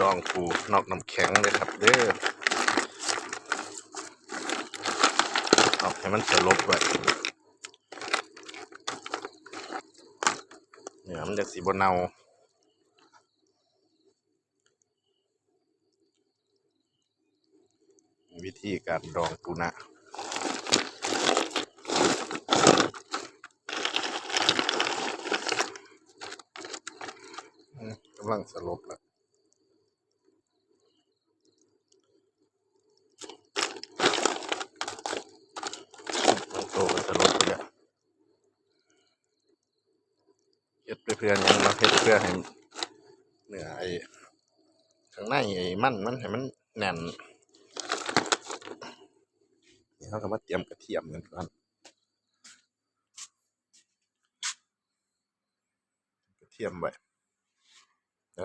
ดองปูนอกน้ำแข็งเลยครับเด้อเอาให้มันสลบไว้เนี่ยมันจะสีบเนาวิธีการดองปูนะกำลังสลบแล้ว บาง ตัวก็จะลดไปแล้วเฮ็ดไปเพื่อหยังมาเฮ็ดเพื่อให้เนื้อไอ้ข้างในไอ้มันมันให้มันแน่นนี่เขาก็มาเตรียมกระเทียมกันก่อนกระเทียมไว้แล้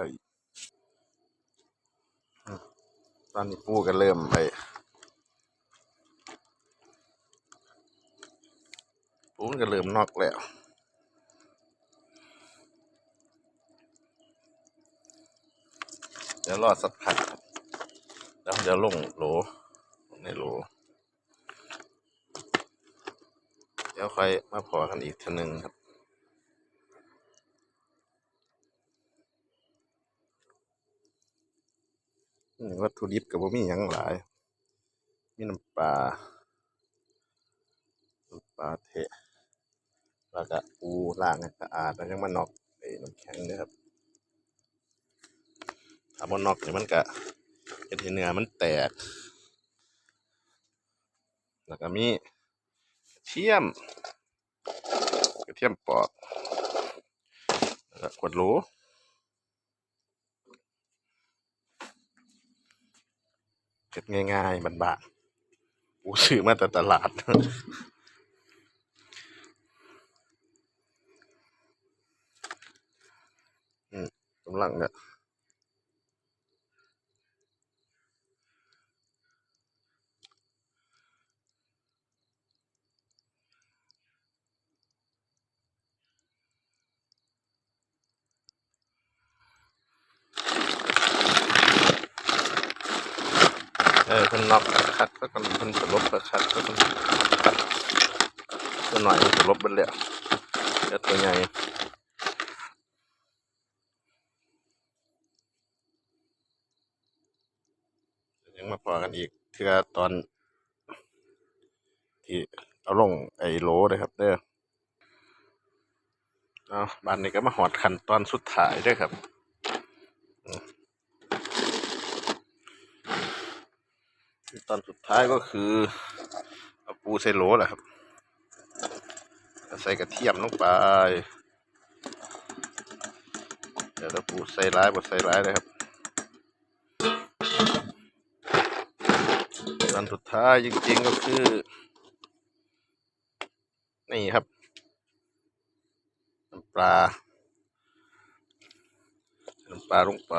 ตอนนี้ปูก็เริ่มไป มันก็เริ่มนอกแล้วเดี๋ยวรอสักพักแล้วเดี๋ยวลงโหลในโหลเดี๋ยวค่อยมาพอกันอีกทีหนึ่งครับวัตถุดิบกับว่ามีหยังหลาย มีน้ำปลา น้ำปลาเทะ แล้วก็ปูล้างให้สะอาดแล้วยังมานอกไอ้น้ำแข็งเด้วยครับถ้ามันนอกเนี่ยมันก็เฮ็ดเนื้อมันแตก แล้วก็มีกระเทียมกระเทียมปอกแล้วก็ขวดโหลเฮ็ดง่ายๆบานๆปูซื้อมาแต่ตลาด มกำลังเนี่ยเออเพิ่นนอกคัดก็กันเพิ่นสลบคัดก็กันตัวหน่อยมันสลบเบิดแล้วเดี๋ยวตัวใหญ่ ยังมาพอกันอีกเทื่อตอนที่เอาลงไอ้โลเลยครับเด้อเอาบ้านนี้ก็มาหอดขั้นตอนสุดท้ายด้วยครับขั้นตอนสุดท้ายก็คือเอาปูใส่โหลแหละครับใส่กระเทียมลงไป เดี๋ยวเราปูใส่ร้ายบดใส่ร้ายเลยครับ อนสุดท้ายจริงๆก็คือ นี่ครับน้ำปลาน้ำปลาลงไป